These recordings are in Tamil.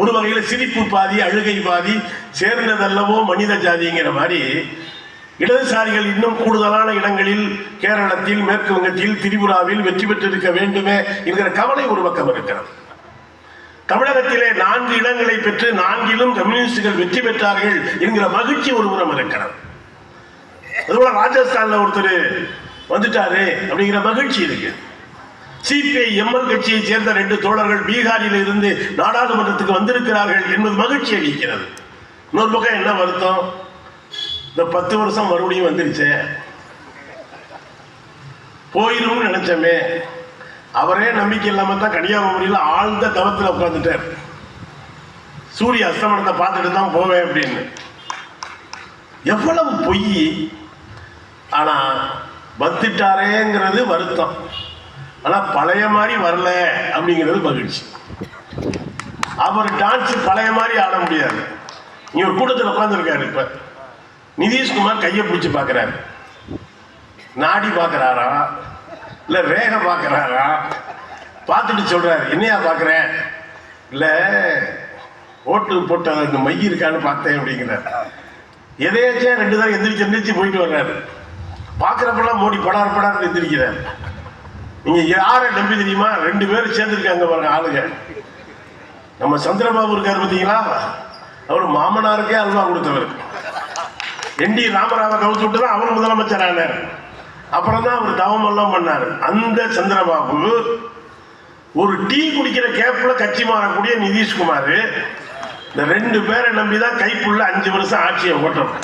ஒரு வகையில் சிரிப்பு பாதி அழுகை பாதி சேர்ந்ததல்லவோ மனித ஜாதிங்கிற மாதிரி இடதுசாரிகள் இன்னும் கூடுதலான இடங்களில் கேரளத்தில் மேற்கு வங்கத்தில் திரிபுராவில் வெற்றி பெற்றிருக்க வேண்டுமே என்கிற கவலை ஒரு பக்கம் இருக்கிறது. தமிழகத்திலே நான்கு இடங்களை பெற்று நான்கிலும் கம்யூனிஸ்டுகள் வெற்றி பெற்றார்கள் என்கிற மகிழ்ச்சி ஒரு புறம் இருக்கிறது. அதுபோல ராஜஸ்தான்ல ஒருத்தர் வந்துட்டாரு அப்படிங்கிற மகிழ்ச்சி இருக்கு. சிபிஐ எம்எல் கட்சியை சேர்ந்த ரெண்டு தோழர்கள் பீகாரில் இருந்து நாடாளுமன்றத்துக்கு வந்திருக்கிறார்கள் என்பது மகிழ்ச்சி அளிக்கிறது. இன்னொரு பக்கம் என்ன வருத்தம்? இந்த பத்து வருஷம் மறுபடியும் வந்துருச்சே. போயிடும்னு நினைச்சோமே. அவரே நம்பிக்கை இல்லாம தான் கன்னியாகுமரியில் ஆழ்ந்த தவத்தில் உட்காந்துட்டார் சூரிய அஸ்தமனத்தை பார்த்துட்டு தான் போவேன் அப்படின்னு. எவ்வளவு பொய். ஆனா வந்துட்டாரேங்கிறது வருத்தம். ஆனா பழைய மாதிரி வரல அப்படிங்கிறது மகிழ்ச்சி. அவர் டான்ஸ் பழைய மாதிரி ஆட முடியாது. நீ ஒரு கூட்டத்தில் உட்காந்துருக்காரு இப்ப. நிதிஷ்குமார் கையை பிடிச்சி பார்க்குறாரு. நாடி பார்க்குறாரா? இல்ல ரேகை பார்க்குறாரா? பார்த்துட்டு சொல்றாரு என்னையா பார்க்கறேன் இல்ல ஓட்டு போட்ட அந்த மை இருக்கான்னு பார்த்தேன் அப்படிங்கிறார். எதையாச்சும் ரெண்டு தான் எந்திரிச்சு எந்திரிச்சு போயிட்டு வர்றாரு. பார்க்குறப்பெல்லாம் மோடி படார் படார்னு எந்திரிக்கிறார். நீங்க யாரை நம்பி தெரியுமா? ரெண்டு பேரும் சேர்ந்துருக்காங்க பாருங்க ஆளுங்க. நம்ம சந்திரபாபு இருக்காரு பார்த்தீங்களா? அவர் மாமனாருக்கே அல்வா கொடுத்தவர். என் டி ராமராவ கவுத்து விட்டு தான் அவர் முதலமைச்சர் ஆனார். அப்புறம் தான் அவர் தவம் எல்லாம் பண்ணார். அந்த சந்திரபாபு ஒரு டீ குடிக்கிற கேப்ல கட்சி மாறக்கூடிய நிதிஷ்குமார். இந்த ரெண்டு பேரை நம்பி தான் கைப்புள்ள அஞ்சு வருஷம் ஆட்சியை ஓட்டுறோம்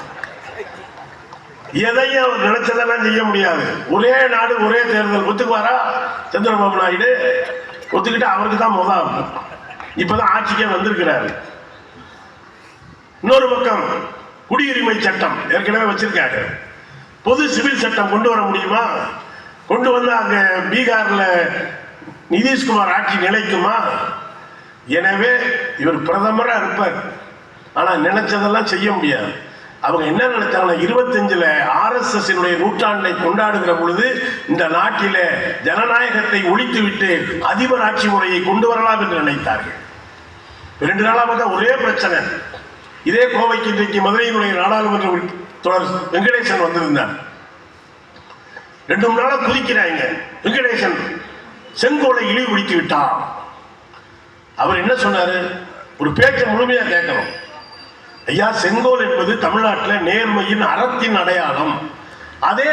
எதையும் அவர் நினைச்சதெல்லாம் செய்ய முடியாது. ஒரே நாடு ஒரே தேர்தல். ஒத்துக்குவாரா? சந்திரபாபு நாயுடு? ஒத்துக்கிட்டு அவருக்கு தான் முதல் இப்பதான் ஆட்சிக்கே வந்திருக்கிறாரு. இன்னொரு பக்கம் குடியுரிமை சட்டம் ஏற்கனவே வச்சிருக்காரு. பொது சிவில் சட்டம் கொண்டு வர முடியுமா? கொண்டு வந்து அங்க பீகார்ல நிதிஷ்குமார் ஆட்சி நிலைக்குமா? எனவே இவர் பிரதமராக இருப்பார். ஆனா நினைச்சதெல்லாம் செய்ய முடியாது. அவங்க என்ன நினைச்சாங்க இருபத்தஞ்சுல ஆர்எஸ்எஸ் நூற்றாண்டை கொண்டாடுகிற பொழுது இந்த நாட்டில ஜனநாயகத்தை ஒழித்துவிட்டு அதிபர் ஆட்சி முறையை கொண்டு வரலாம் என்று நினைத்தார்கள். ரெண்டு நாளாக பார்த்தா ஒரே பிரச்சனை. இதே கோவைக்கு இன்றைக்கு மதுரையினுடைய நாடாளுமன்ற தொடர் வெங்கடேசன் வந்திருந்தார். ரெண்டு மூணு நாளா குதிக்கிறாங்க. வெங்கடேசன் செங்கோலை இழிவுபடுத்தி விட்டார் அவர் என்ன சொன்னாரு? ஒரு பேச்சை முழுமையா கேட்கணும். ஐயா செங்கோல் என்பது தமிழ்நாட்டில் நேர்மையின் அறத்தின் அடையாளம். அதே